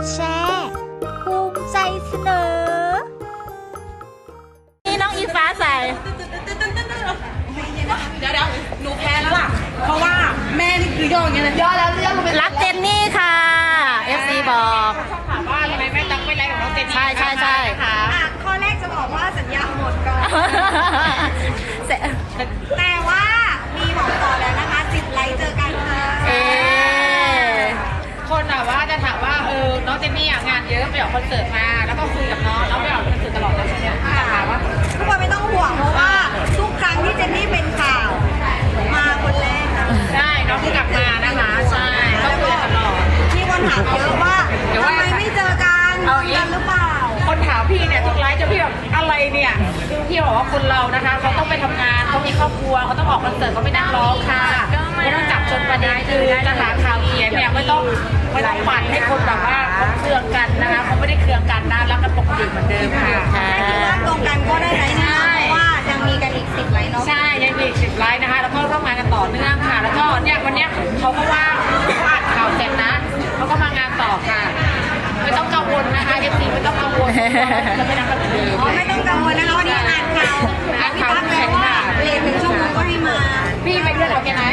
ดแชร์ภูมิใจเสนอ นี่น้องอีฟ้าใส่เดี๋ยวเดี๋ยวหนูแพ้แล้วล่ะ เพราะว่าแม่นี่คือย่ออย่างเงี้ยเลยย่อแล้วย่อลงไปรักเจนนี่ค่ะ FC บอกถามว่าทำไมแม่ตักไม่ไลค์กับน้องเจนนี่ใช่ใช่ อะไปออกคอนเสิร์ตมา แล้วก็คุยกับน้องน้องไปออกคอนเสิร์ตตลอดเลยใช่ไหมถามว่าทุกคนไม่ต้องห่วงเพราะว่าทุกครั้งที่เจนนี่เป็นข่าว มาคนแรกนะใช่น้องเพิ่งกลับมานะคะใช่ก็คุยกันตลอดมีคนถามเยอะว่าเดี๋ยวทำว่าไมไม่เจอกันเอาอย่างงี้ กันหรือเปล่า คนถามพี่เนี่ยทุกไลฟ์จะพี่แบบอะไรเนี่ยคือพี่บอกว่าคนเรานะคะเขา ต้องไปทำงานเขามีครอบครัวเขาต้องออกคอนเสิร์ตเขาไม่นั่งร้องค่ะไม่ต้องจับจนประเด็นคือจะหาข่าวเขียนเนี่ยไม่ต้องไม่ต้องปั่นให้คนแบบว่าเขาเครืองกันนะคะเขาไม่ได้เครืองกันนะรักกันปกติเหมือนเดิมค่ะค่ะคิดว่าตรงกันก็ได้ไลค์นะเพราะว่ายังมีกันอีกสิบไลค์เนาะใช่ยังมีอีกสิบไลฟ์นะคะ แล้วก็ร่วมงานกันต่อเนื่องค่ะ แล้วก็เนี่ยวันเนี้ยเขาก็ว่างเขาอ่านข่าวเสร็จนะเขาก็มางานต่อค่ะ ไม่ต้องกังวลนะคะเอฟซีไม่ต้องกังวลจะไม่นับกันเหมือนเดิม อ๋อไม่ต้องกังวลนะคะวันนี้อ่านข่าว อ่าน มงก็ให้มาพี่ไปเลื่อนเอาแค่ไหน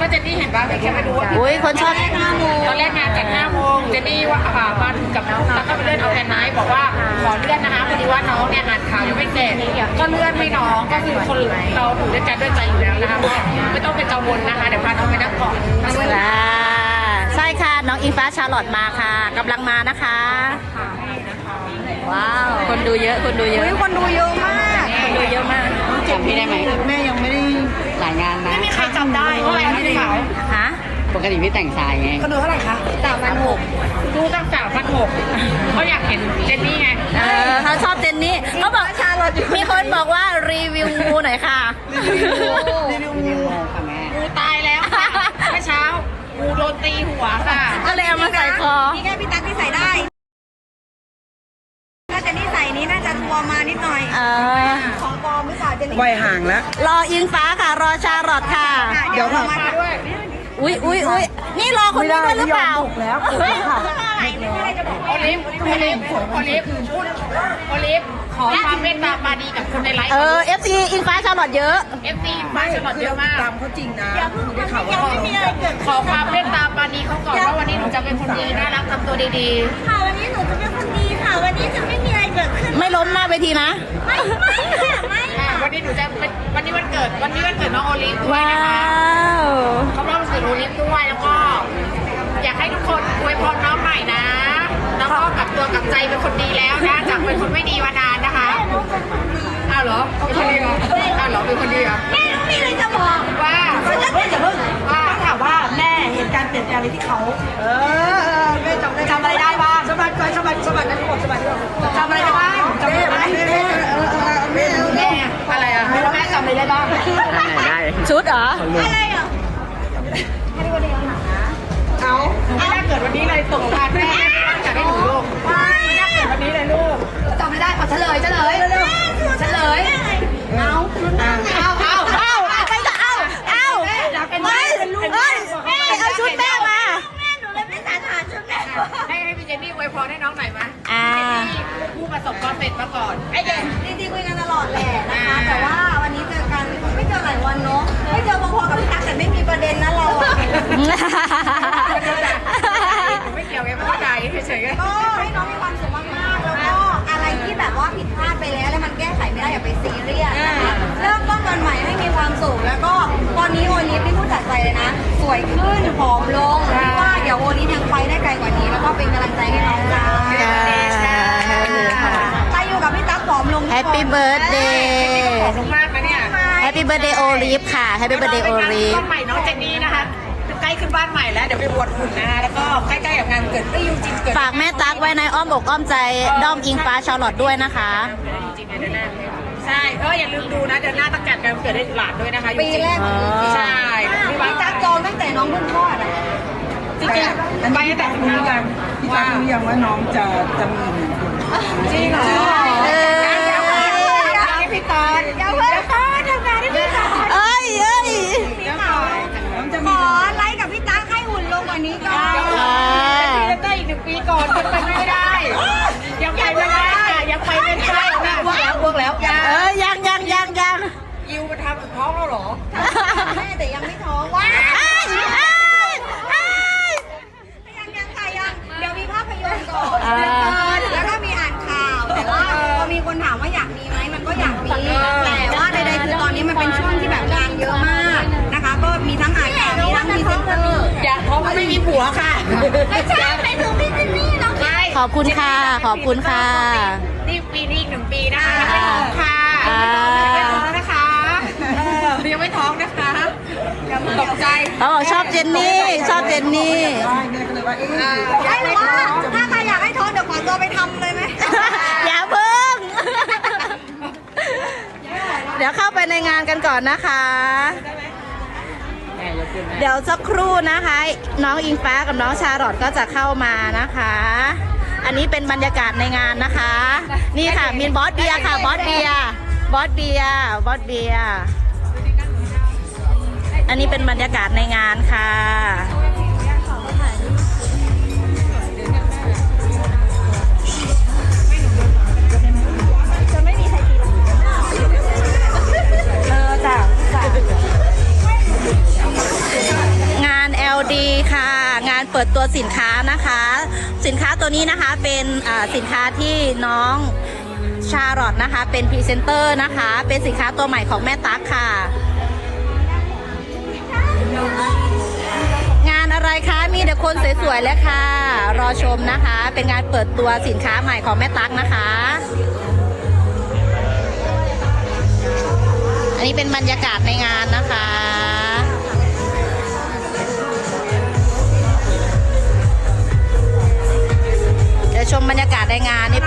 ก็เจนนี่เห็นป่ะแค่ไปดูว่าอุ้ยคนชอบแรกห้าโมงตอนแรกงานจัด5โมงเจนนี่ว่าอ่ามาถึงกับน้องแล้วก็ไปเลื่อนเอาแค่ไหนบอกว่าขอเลื่อนนะคะพอดีว่าน้องเนี่ยอ่านข่าวยังไม่เสร็จก็เลื่อนให้น้องก็คือคนเราอยู่ด้วยกันด้วยใจอยู่แล้วนะคะก็ไม่ต้องเป็นกังวลนะคะเดี๋ยวพาน้องไปนั่งก่อนอ่าใช่ค่ะน้องอิงฟ้าชาลอตมาค่ะกำลังมานะคะว้าวคนดูเยอะคนดูเยอะอุ้ยคนดูเยอะมากคนดูเยอะมากจำพี่ได้ไหมแม่ยังไม่ได้ หลายงานนะไม่มีใครจำได้เท่าไหร่คะพี่สาวฮะปกติพี่แต่งชายไงคนดูเท่าไหร่คะสามพันหกดูตั้งสามพันหกเขาอยากเห็นเจนนี่ไงเออเขาชอบเจนนี่เขาบอกมีคนบอกว่ารีวิวงูหน่อยค่ะรีวิวงูค่ะแม่งูตายแล้วค่ะเมื่อเช้างูโดนตีหัวค่ะก็เลยเอามาใส่คอนี่แค่พี่ตั๊กที่ใส่ได้ถ้าเจนนี่ใส่นี้น่าจะทัวร์มานิดหน่อยเออ วัยห่างแล้ว รออิงฟ้าค่ะ รอชาลอตค่ะอะเดี๋ยวเรามามาด้วยอุ้ยอุ้ยอุ้ยนี่รอคนนี้ด้วยหรือเปล่าแล้วปลุกค่ะโอลิฟโอลิฟโอลิฟพูดโอลิฟขอความเมตตาปราณีกับคนในไลฟ์เออ FC อิงฟ้าชาลอตเยอะเอฟซีมาฉลอดเยอะมากตามเขาจริงนะได้ข่าวว่ายังไม่มีอะไรเกิดขอความเมตตาปราณีเขาก่อนว่าวันนี้หนูจะเป็นคนดีน่ารักทำตัวดีค่ะวันนี้หนูจะเป็นคนดีค่ะวันนี้จะไม่มีอะไรเกิดขึ้นไม่ล้มหน้าเวทีนะไม่ไม่ค่ะไม่ๆอ่า วันนี้หนูจะเป็นวันนี้วันเกิด วันนี้วันเกิดน้องโอลิฟด้วยว้านะคะว เขาเล่าสื่อโอลิฟด้วยแล้วก็ อยากให้ทุกคนอวยพรน้องหน่อยนะแล้วก็กลับตัวกลับใจเป็นคนดีแล้วนะจากเป็นคนไม่ดีมานานนะคะอ้าวเหรอเป็นคนดีเหรออ้าวเหรอเป็นคนดีเหรอแม่ต้องมีอะไรจะบอกว่าเฮ้ยอย่าเพิ่งว่าถามว่าแม่เห็นการเปลี่ยนแปลงอะไรที่เขา เออ ชุดเหรออะไรอะเอาไม่ได้เกิดวันนี้เลยตกทานแม่อยากให้หนูลูกไม่ได้เกิดวันนี้เลยลูกจำไม่ได้ขอเฉลยเฉลยเฉลยเอาเอาเอาเอาเอาไปก็เอาเอาไม่เฮ้ยไปเอาชุดแม่มาแม่หนูเลยไม่สานหาชุดแม่ให้ให้พี่เจนนี่อวยพรให้น้องหน่อยมาอ่าผู้ประสบความสำเร็จมาก่อนไอ้เจนจริงๆคุยกันตลอดแหละนะคะแต่ว่า แต่ไม่มีประเด็นนะเราอะไม่เกี่ยวไงไม่เข้าใจเฉยๆก็ให้น้องมีความสุขมากๆ แล้วก็อะไรที่แบบว่าผิดพลาดไปแล้ว แล้วมันแก้ไขไม่ได้อย่าไปซีเรียสนะคะเริ่มต้นวันใหม่ให้มีความสุขแล้วก็ตอนนี้โอลิฟที่พูดจากใจเลยนะ สวยขึ้นผอมลงเพราะว่าเดี๋ยวโอลิฟยังไปได้ไกลกว่านี้ แล้วก็เป็นกำลังใจให้น้องจ้าใครอยู่กับพี่ตั๊กผอมลงแฮปปี้เบิร์ดเดย์ขอบคุณมากนะเนี่ยแฮ ปปี้เบิร์ดเดย์โอลิฟค่ะแฮปปี้เบิร์ดเดย์โอลิฟบ้านใหม่น้องเจนนี่นะคะใกล้ขึ้นบ้านใหม่แล้วเดี๋ยวไปบวชหุ่นนะคะแล้วก็ใกล้ๆกับงานเกิดก็ยูจินเกิดฝากแม่ตั๊กไว้ในอ้อมอกอ้อมใจด้อมอิงฟ้าชาลอตด้วยนะคะจริงๆเดือนหน้าใช่เอออย่าลืมดูนะเดือนหน้าต้องจัดการเกิดให้หลานด้วยนะคะปีแรกของยูจินใช่พี่ตั๊กจองตั้งแต่น้องเพิ่งคลอดอะจริงๆไปตั้งแต่รู้ยังพี่ตารู้ยังว่าน้องจะจะมีหนึ่งคนจริงเหรอเออเดี๋ยวก่อนเดี๋ยวก่อนพี่ตอน เดี๋ยวเพิ่งทำงานให้พี่ตั๊ก เอ้ยเอ้ย เดี๋ยวก่อน น้องจะ ข มี อไลค์กับพี่ตั๊กให้หุ่นลงกว่านี้ก่อน เดี๋ยวก่อนเป็นพรีเซนเตอร์อีกหนึ่งปีก่อนยังไปไม่ได้ ยังไปไม่ได้ค่ะยังไปไม่ได้ค่ะพวกแล้วพวกแล้วยาเออยังยังยังยังยิวมาทำท้องเราเหรอแม่แต่ยังไม่ท้องว้าอ้ายอ้ายอ้ายยังยังค่ะยังเดี๋ยวมีภาพยนตร์ก่อนอ่าแล้วก็มีอ่านข่าวแต่ว่าพอมีคนถามว่าอยากมีไหมมันก็อยากมีแต่ว่าใดๆคือตอนนี้มันเป็นช่วงที่แบบงานเยอะมากนะคะ ก็มีทั้งอ่านข่าวมีทั้งพรีเซนเตอร์อยากท้องไม่มีผัวค่ะไม่ใช่ ขอบคุณค่ะ ขอบคุณค่ะ นี่ปีนี้อีกหนึ่งปีนะคะยังไม่ท้องค่ะอ่า ยังไม่ท้องนะคะเออยังไม่ท้องนะคะตกใจเขาบอกชอบเจนนี่ ชอบเจนนี่ใช่แม่ก็เลยว่าเอ๊ะได้หรือว่าถ้าใครอยากให้ท้องเดี๋ยวขอตัวไปทำเลยไหม อย่าเพิ่ง เดี๋ยวเข้าไปในงานกันก่อนนะคะ เดี๋ยวสักครู่นะคะ น้องอิงฟ้ากับน้องชาลอตก็จะเข้ามานะคะ อันนี้เป็นบรรยากาศในงานนะคะ นี่ค่ะมีบอสเบียร์ค่ะบอสเบียร์บอสเบียร์บอสเบียร์อันนี้เป็นบรรยากาศในงานค่ะงาน LD ค่ะ งานเปิดตัวสินค้านะคะ สินค้าตัวนี้นะคะเป็นสินค้าที่น้องชาร์ลอตนะคะ เป็นพรีเซนเตอร์นะคะ เป็นสินค้าตัวใหม่ของแม่ตั๊กค่ะ งานอะไรคะมีแต่คนสวยๆเลยค่ะ รอชมนะคะ เป็นงานเปิดตัวสินค้าใหม่ของแม่ตั๊กนะคะ อันนี้เป็นบรรยากาศในงานนะคะ ชมบรรยากาศในงานนี่